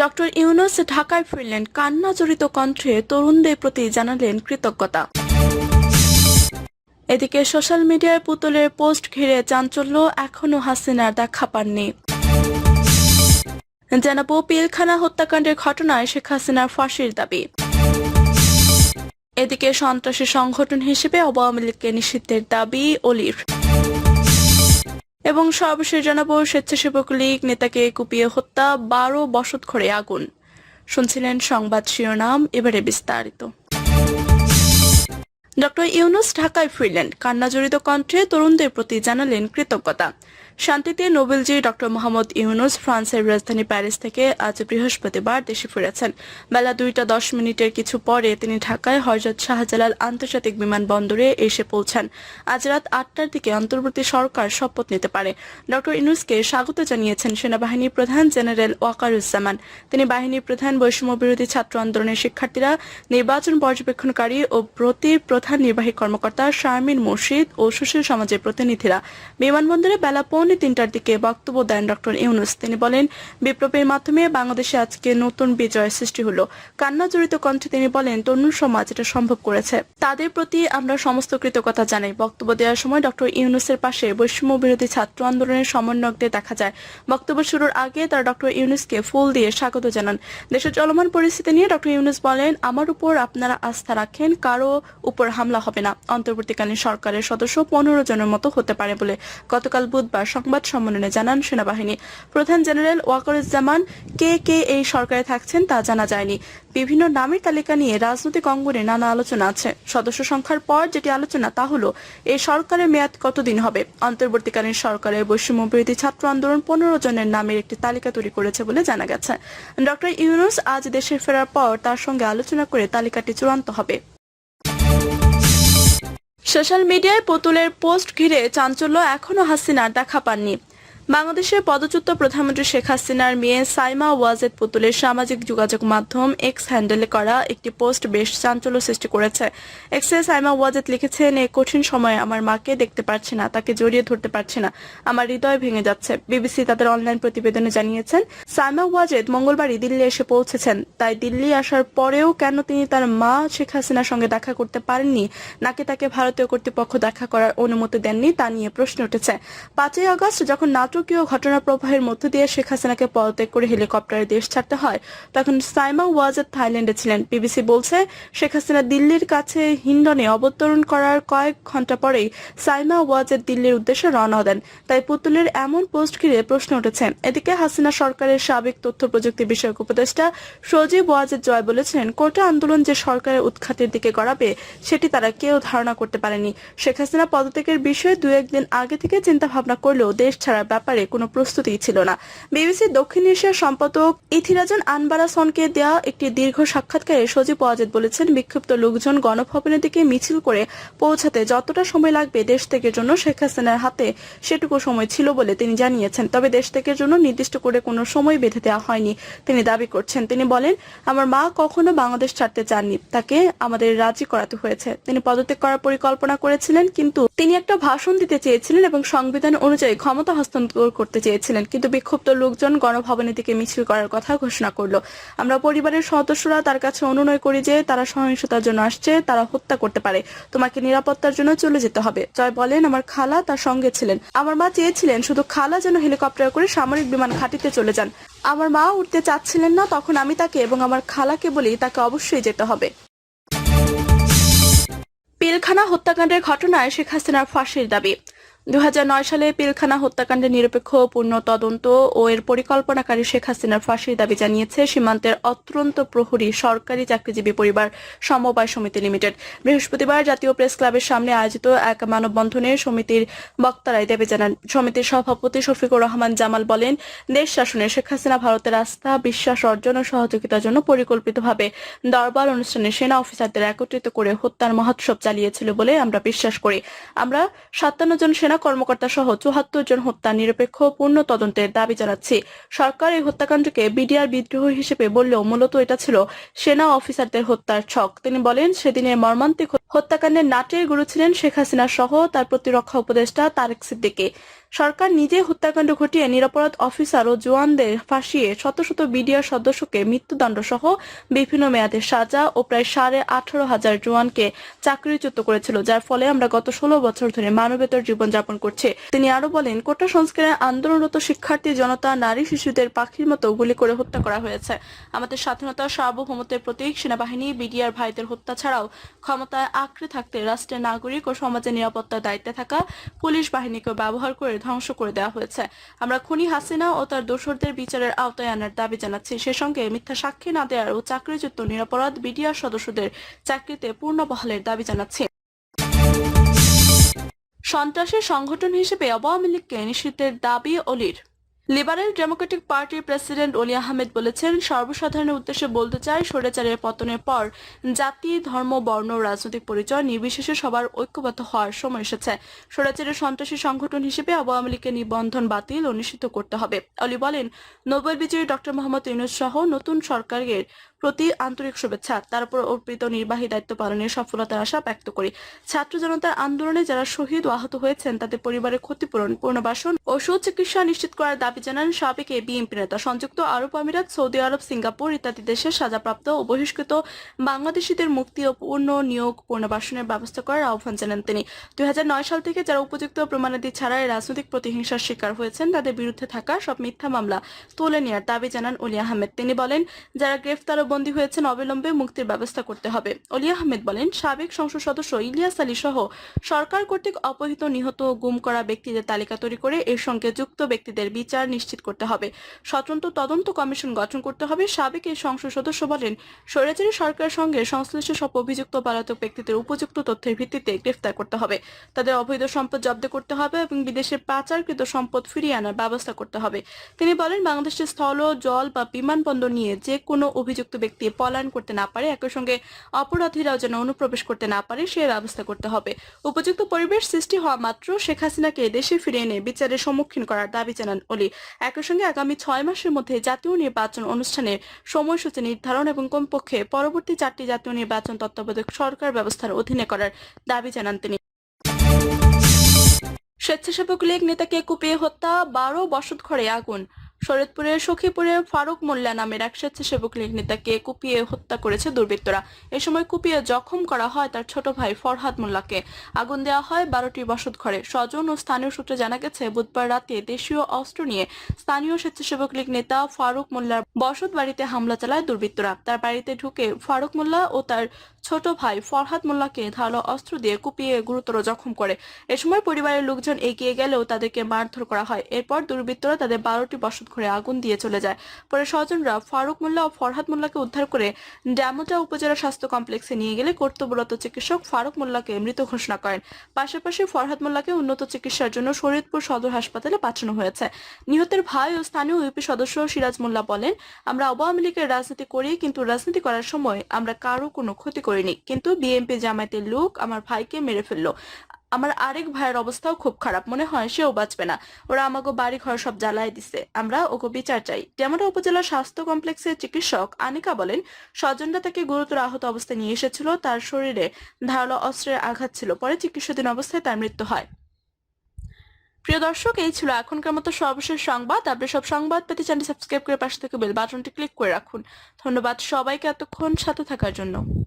Doctor Yunus ঢাকায় ফিরলেন। কান্না জড়িত কণ্ঠে তরুণদের প্রতি জানালেন কৃতজ্ঞতা। এদিকে সোশ্যাল মিডিয়ায় পুতুলের পোস্ট ঘিরে চাঞ্চল্য, এখনও হাসিনার দেখা পাননি। জানাব, পিলখানা হত্যাকাণ্ডের ঘটনায় শেখ হাসিনার ফাঁসির দাবি। এদিকে সন্ত্রাসী সংগঠন হিসেবে আওয়ামী লীগকে নিষিদ্ধের দাবি অলির। এবং সর্বশেষ জানাব স্বেচ্ছাসেবক লীগ নেতাকে কুপিয়ে হত্যা, বারো বসত ঘরে আগুন। শুনছিলেন সংবাদ শিরোনাম, এবারে বিস্তারিত। ডক্টর ইউনুস ঢাকায় ফিরলেন। কান্নাজড়িত কণ্ঠে তরুণদের প্রতি জানালেন কৃতজ্ঞতা। শান্তিতে নোবেলজি ডক্টর মোহাম্মদ ইউনুস ফ্রান্সের রাজধানী প্যারিস থেকে আজ বৃহস্পতিবার দেশে ফিরেছেন। বেলা দুইটা দশ মিনিটের কিছু পরে তিনি ঢাকায় হজরত শাহজালাল আন্তর্জাতিক বিমানবন্দরে এসে পৌঁছান। আজ রাত আটটার দিকে অন্তর্বর্তী সরকার শপথ নিতে পারে। ডক্টর ইউনুসকে স্বাগত জানিয়েছেন সেনাবাহিনীর প্রধান জেনারেল ওয়াকারুজ্জামান। তিনি বাহিনীর প্রধান বৈষম্য বিরোধী ছাত্র আন্দোলনের শিক্ষার্থীরা, নির্বাচন পর্যবেক্ষণকারী ও ব্রতির প্রধান নির্বাহী কর্মকর্তা শারমিন মুর্শিদ ও সুশীল সমাজের প্রতিনিধিরা বিমানবন্দরে বেলা পৌনে তিনটার দিকে বক্তব্য দেন ডক্টর ইউনুস। তিনি বলেন, বিপ্লবের মাধ্যমে বাংলাদেশে আজকে নতুন বিজয় সৃষ্টি হলো। কান্না জড়িত কণ্ঠে তিনি বলেন, তরুণ সমাজ এটা সম্ভব করেছে। তাদের প্রতি আমরা সমস্ত কৃতজ্ঞতা জানাই। বক্তব্য দেওয়ার সময় ডক্টর ইউনুসের পাশে বৈষম্য বিরোধী ছাত্র আন্দোলনের সমন্বয়কদের দেখা যায়। বক্তব্য শুরুর আগে তারা ডক্টর ইউনুসকে ফুল দিয়ে স্বাগত জানান। দেশের চলমান পরিস্থিতি নিয়ে ডক্টর ইউনুস বলেন, আমার উপর আপনারা আস্থা রাখেন, কারও উপর হামলা হবে না। অন্তর্বর্তীকালীন সরকারের সদস্য পনেরো জনের মতো হতে পারে বলে গতকাল বুধবার সংবাদ সম্মেলনে জানান সেনাবাহিনী। প্রধান জেনারেল ওয়াকরুজ্জামান কে কে এই সরকারে থাকছেন তা জানা যায়নি। বিভিন্ন নামের তালিকা নিয়ে রাজনৈতিক অঙ্গনে নানা আলোচনা আছে। সদস্য সংখ্যার পর যেটি আলোচনা তা হলো, এই সরকারের মেয়াদ কতদিন হবে? অন্তর্বর্তীকালীন সরকারের বৈষম্য বিরোধী ছাত্র আন্দোলন পনেরো জনের নামের একটি তালিকা তৈরি করেছে বলে জানা গেছে। ডক্টর ইউনুস আজ দেশে ফেরার পর তার সঙ্গে আলোচনা করে তালিকাটি চূড়ান্ত হবে। সোশ্যাল মিডিয়ায় পুতুলের পোস্ট ঘিরে চাঞ্চল্য এখনও হাসিনার দেখা পাননি। বাংলাদেশের পদচ্যুত প্রধানমন্ত্রী শেখ হাসিনার মেয়ে সাইমা ওয়াজেদ পুতুলের সামাজিক যোগাযোগ মাধ্যম এক্স হ্যান্ডেলে করা একটি পোস্ট বেশ চাঞ্চল্য সৃষ্টি করেছে। এক্সে সাইমা ওয়াজেদ লিখেছেন এই কঠিন সময়ে আমার মাকে দেখতে পারছি না, তাকে জড়িয়ে ধরতে পারছি না। আমার হৃদয় ভেঙে যাচ্ছে। বিবিসি তাদের অনলাইন প্রতিবেদনে জানিয়েছেন, সাইমা ওয়াজেদ মঙ্গলবারই দিল্লি এসে পৌঁছেছেন। তাই দিল্লি আসার পরেও কেন তিনি তার মা শেখ হাসিনার সঙ্গে দেখা করতে পারেননি, নাকি তাকে ভারতীয় কর্তৃপক্ষ দেখা করার অনুমতি দেননি, তা নিয়ে প্রশ্ন উঠেছে। পাঁচই আগস্ট যখন নাটকীয় ঘটনা প্রবাহের মধ্য দিয়ে শেখ হাসিনাকে পদত্যাগ করে হেলিকপ্টারে দেশ ছাড়তে হয়। তখন সাইমা ওয়াজেদ থাইল্যান্ডে ছিলেন। বিবিসি বলছে, শেখ হাসিনা দিল্লির কাছে হিন্ডনে অবতরণ করার কয়েক ঘণ্টা পরেই সাইমা ওয়াজেদ দিল্লির উদ্দেশ্যে রওনা দেন। তাই পুতুলের এমন পোস্ট ঘিরে প্রশ্ন উঠেছে। এদিকে হাসিনা সরকারের সাবেক তথ্য প্রযুক্তি বিষয়ক উপদেষ্টা সজীব ওয়াজেদ জয় বলেছেন, কোটা আন্দোলন যে সরকারের উৎখাতের দিকে গড়াবে, সেটি তারা কেউ ধারণা করতে পারেনি। শেখ হাসিনা পদত্যাগের বিষয়ে দু একদিন আগে থেকে চিন্তা ভাবনা করলেও দেশ ছাড়ার কোনো প্রস্তুতিই ছিল না। বিবিসি দক্ষিণ এশিয়ার সম্পাদক ইথিরাজন আনবারাসনকে দেওয়া একটি দীর্ঘ সাক্ষাৎকারে সজীব ওয়াজেদ বলেছেন, বিক্ষুব্ধ লোকজন গণভবনের দিকে মিছিল করে পৌঁছাতে যতটা সময় লাগবে দেশ থেকে জন্য শেখ হাসিনার হাতে সেটুকু সময় ছিল বলে তিনি জানিয়েছেন। তবে দেশ থেকে জন্য নির্দিষ্ট করে কোনো সময় বেঁধে দেওয়া হয়নি তিনি দাবি করছেন। তিনি বলেন, আমার মা কখনো বাংলাদেশ ছাড়তে চাননি। তাকে আমাদের রাজি করাতে হয়েছে। তিনি পদত্যাগ করার পরিকল্পনা করেছিলেন, কিন্তু তিনি একটা ভাষণ দিতে চেয়েছিলেন এবং সংবিধান অনুযায়ী ক্ষমতা হস্তান্তর করতে চেয়েছিলেন। কিন্তু বিক্ষুব্ধ লোকজন গণভবনের দিকে মিছিল করার কথা ঘোষণা করল। আমরা পরিবারের সদস্যরা তার কাছে অনুনয় করি যে, তারা সহিংসতার জন্য আসছে, তারা হত্যা করতে পারে। তোমাকে নিরাপত্তার জন্য চলে যেতে হবে। জয় বলেন, আমার খালা তার সঙ্গে ছিলেন। আমার মা চেয়েছিলেন শুধু খালা যেন হেলিকপ্টার করে সামরিক বিমান ঘাটিতে চলে যান। আমার মা উঠতে চাচ্ছিলেন না, তখন আমি তাকে এবং আমার খালাকে বলি তাকে অবশ্যই যেতে হবে। পিলখানা হত্যাকাণ্ডের ঘটনায় শেখ হাসিনার ফাঁসির দাবি। দু হাজার নয় সালে পিলখানা হত্যাকাণ্ডের নিরপেক্ষ পূর্ণ তদন্ত ও এর পরিকল্পনাকারী শেখ হাসিনার ফাঁসির দাবি জানিয়েছে সীমান্তের অত্যন্ত প্রহরী সরকারি চাকরিজীবী পরিবার সমবায় সমিতি লিমিটেড। বৃহস্পতিবার জাতীয় প্রেস ক্লাবের সামনে আয়োজিত এক মানববন্ধনে সমিতির বক্তারা এই দাবি জানান। সমিতির সভাপতি শফিকুর রহমান জামাল বলেন, দেশ শাসনে শেখ হাসিনা ভারতের আস্থা, বিশ্বাস অর্জন ও সহযোগিতার জন্য পরিকল্পিতভাবে দরবার অনুষ্ঠানে সেনা অফিসারদের একত্রিত করে হত্যার মহোৎসব চালিয়েছিল বলে আমরা বিশ্বাস করি। আমরা সাতান্ন জন সেনা কর্মকর্তা সহ চুহাত্তর জন হত্যা নিরপেক্ষ পূর্ণ তদন্তের দাবি জানাচ্ছি। সরকার এই হত্যাকাণ্ডকে বিডিআর বিদ্রোহ হিসেবে বললেও মূলত এটা ছিল সেনা অফিসারদের হত্যার ছক। তিনি বলেন, সেদিনের মর্মান্তিক হত্যাকাণ্ডের নাটের গুরু ছিলেন শেখ হাসিনা সহ তার প্রতিরক্ষা উপদেষ্টা তারেক সিদ্দিকী। সরকার নিজে হত্যাকাণ্ড ঘটিয়ে নিরাপরাধ অফিসার ও জওয়ানদের ফাঁসিয়ে শত শত বিডিআর সদস্যকে মৃত্যুদণ্ড সহ বিভিন্ন মেয়াদে সাজা ও প্রায় সাড়ে আঠারো হাজার জওয়ানকে চাকরিচ্যুত করেছিল, যার ফলে আমরা গত ষোলো বছর ধরে মানবেতর জীবনযাপন করছি। তিনি আরও বলেন, কোটা সংস্কারের আন্দোলনরত শিক্ষার্থী, জনতা, নারী, শিশুদের পাখির মতো গুলি করে হত্যা করা হয়েছে। আমাদের স্বাধীনতা সার্বভৌমত্বের প্রতীক, সেনাবাহিনী, বিডিআর ভাইদের হত্যা ছাড়াও ক্ষমতায় আঁকড়ে থাকতে রাষ্ট্রের নাগরিক ও সমাজের নিরাপত্তার দায়িত্বে থাকা পুলিশ বাহিনীকে ব্যবহার করে ধ্বংস করে দেওয়া হয়েছে। আমরা খুনি হাসিনা ও তার দোসরদের বিচারের আওতায় আনার দাবি জানাচ্ছি। সে সঙ্গে মিথ্যা সাক্ষী না দেওয়ার ও চাকরিযুক্ত নিরাপরাধ বিডিআর সদস্যদের চাকরিতে পূর্ণ বহালের দাবি জানাচ্ছি। সন্ত্রাসের সংগঠন হিসেবে আওয়ামী লীগকে নিষিদ্ধের দাবি অলির। লিবারেল ডেমোক্রেটিক পার্টির প্রেসিডেন্ট অলি আহমেদ বলেছেন, সর্বসাধারণের উদ্দেশ্যে বলতে চাই স্বৈরাচারের পতনের পর জাতি, ধর্ম, বর্ণ রাজনৈতিক পরিচয় নির্বিশেষে সবার ঐক্যবদ্ধ হওয়ার সময় এসেছে। স্বৈরাচারের সন্ত্রাসী সংগঠন হিসেবে আওয়ামী লীগের নিবন্ধন বাতিল নিষিদ্ধ করতে হবে। অলি বলেন, নোবেল বিজয়ী ডক্টর মোহাম্মদ ইউনুস সহ নতুন সরকারের প্রতি আন্তরিক শুভেচ্ছা। তার উপর অর্পিত নির্বাহী দায়িত্ব পালনের সফলতার আশা ব্যক্ত করি। ছাত্র জনতার আন্দোলনে যারা শহীদ ও আহত হয়েছেন, তাদের পরিবারের ক্ষতিপূরণ, পুনর্বাসন ও সুচিকিৎসা নিশ্চিত করার দাবি জানান সাবেক এ বিএনপি নেতা। সংযুক্ত আরব আমিরাত, সৌদি আরব, সিঙ্গাপুর ইত্যাদি দেশের সাজাপ্রাপ্ত ও বহিষ্কৃত বাংলাদেশিদের মুক্তি ও পূর্ণ নিয়োগ পুনর্বাসনের ব্যবস্থা করার আহ্বান জানান তিনি। দুই হাজার নয় সাল থেকে যারা উপযুক্ত প্রমাণাদি ছাড়াই রাজনৈতিক প্রতিহিংসার শিকার হয়েছেন, তাদের বিরুদ্ধে থাকা সব মিথ্যা মামলা তুলে নেওয়ার দাবি জানান অলি আহমেদ। তিনি বলেন, যারা গ্রেফতার ও বন্দী হয়েছেন অবিলম্বে মুক্তির ব্যবস্থা করতে হবে। অলি আহমেদ বলেন, সাবেক সংসদ সদস্য ইলিয়াস আলী সহ সরকার কর্তৃক অপহৃত নিহত ও গুম করা ব্যক্তিদের তালিকা তৈরি করে এর সঙ্গে যুক্ত ব্যক্তিদের বিচার নিশ্চিত করতে হবে। স্বতন্ত্র তদন্ত কমিশন গঠন করতে হবে। সাবেক এই সংসদ সদস্য বলেন, স্বৈরাচারী সরকারের সঙ্গে সংশ্লিষ্ট সব অভিযুক্ত পলাতক ব্যক্তিদের উপযুক্ত তথ্যের ভিত্তিতে গ্রেফতার করতে হবে। তাদের অবৈধ সম্পদ জব্দ করতে হবে এবং বিদেশে পাচারকৃত সম্পদ ফিরিয়ে আনার ব্যবস্থা করতে হবে। তিনি বলেন, বাংলাদেশের স্থল, জল বা বিমানবন্দর নিয়ে যে কোনো অভিযুক্ত ব্যক্তি পলায়ন করতে না পারে, একই সঙ্গে অপরাধীরাও যেন অনুপ্রবেশ করতে না পারে, সে ব্যবস্থা করতে হবে। উপযুক্ত পরিবেশ সৃষ্টি হওয়া মাত্র শেখ হাসিনাকে দেশে ফিরে এনে বিচারের সম্মুখীন করার দাবি জানান অলি। একই সঙ্গে আগামী ছয় মাসের মধ্যে জাতীয় নির্বাচন অনুষ্ঠানের সময়সূচি নির্ধারণ এবং কমপক্ষে পরবর্তী চারটি জাতীয় নির্বাচন তত্ত্বাবধায়ক সরকার ব্যবস্থার অধীনে করার দাবি জানান তিনি। স্বেচ্ছাসেবক লীগ নেতাকে কুপিয়ে হত্যা, বারো বসত ঘরে আগুন। শরীয়তপুরের সখীপুরে ফারুক মোল্লা নামের এক স্বেচ্ছাসেবক নেতাকে কুপিয়ে হত্যা করেছে দুর্বৃত্তরা। এ সময় কুপিয়ে জখম করা হয় তার ছোট ভাই ফরহাদ মোল্লাকে। আগুন দেওয়া হয় বারোটি বসত ঘরে স্বজন ও স্থানীয় সূত্রে জানা গেছে, বুধবার রাতে দেশীয় অস্ত্র নিয়ে স্থানীয় স্বেচ্ছাসেবক লীগ নেতা ফারুক মোল্লার বসত বাড়িতে হামলা চালায় দুর্বৃত্তরা। তার বাড়িতে ঢুকে ফারুক মোল্লা ও তার ছোট ভাই ফরহাদ মোল্লাকে ধারালো অস্ত্র দিয়ে কুপিয়ে গুরুতর জখম করে। এ সময় পরিবারের লোকজন এগিয়ে গেলেও তাদেরকে মারধর করা হয়। এরপর দুর্বৃত্তরা তাদের বারোটি বসত ঘরে আগুন দিয়ে চলে যায়। পরে স্বজনরা ফারুক মোল্লা ও ফরহাদ মোল্লাকে উদ্ধার করে ড্যামোটা উপজেলা স্বাস্থ্য কমপ্লেক্সে নিয়ে গেলে কর্তব্যরত চিকিৎসক ফারুক মোল্লাকে মৃত ঘোষণা করেন। পাশাপাশি ফরহাদ মোল্লাকে উন্নত চিকিৎসার জন্য শরীয়তপুর সদর হাসপাতালে পাঠানো হয়েছে। নিহতের ভাই ও স্থানীয় ইউপি সদস্য সিরাজ মোল্লা বলেন, আমরা আওয়ামী লীগের রাজনীতি করি, কিন্তু রাজনীতি করার সময় আমরা কারও কোনো ক্ষতি করিনি। কিন্তু বিএনপি জামায়াতের লোক আমার ভাইকে মেরে ফেলল। আমার আরেক ভাইয়ের অবস্থাও খুব খারাপ, মনে হয় সেও বাঁচবে না। ওরা আমাকে বাড়ি ঘর সব জ্বালায় দিছে। আমরা ওকে বিচার চাই। ডেমোটা উপজেলা স্বাস্থ্য কমপ্লেক্সের চিকিৎসক আনিকা বলেন, স্বজনরা তাকে গুরুতর আহত অবস্থায় নিয়ে এসেছিল। তার শরীরে ধারালো অস্ত্রের আঘাত ছিল। পরে চিকিৎসাধীন অবস্থায় তার মৃত্যু হয়। প্রিয় দর্শক, এই ছিল এখনকার মতো সর্বশেষ সংবাদ। আপনি সব সংবাদ পেতে চ্যানেল সাবস্ক্রাইব করে পাশে থেকে বেল বাটনটি ক্লিক করে রাখুন। ধন্যবাদ সবাইকে এতক্ষণ সাথে থাকার জন্য।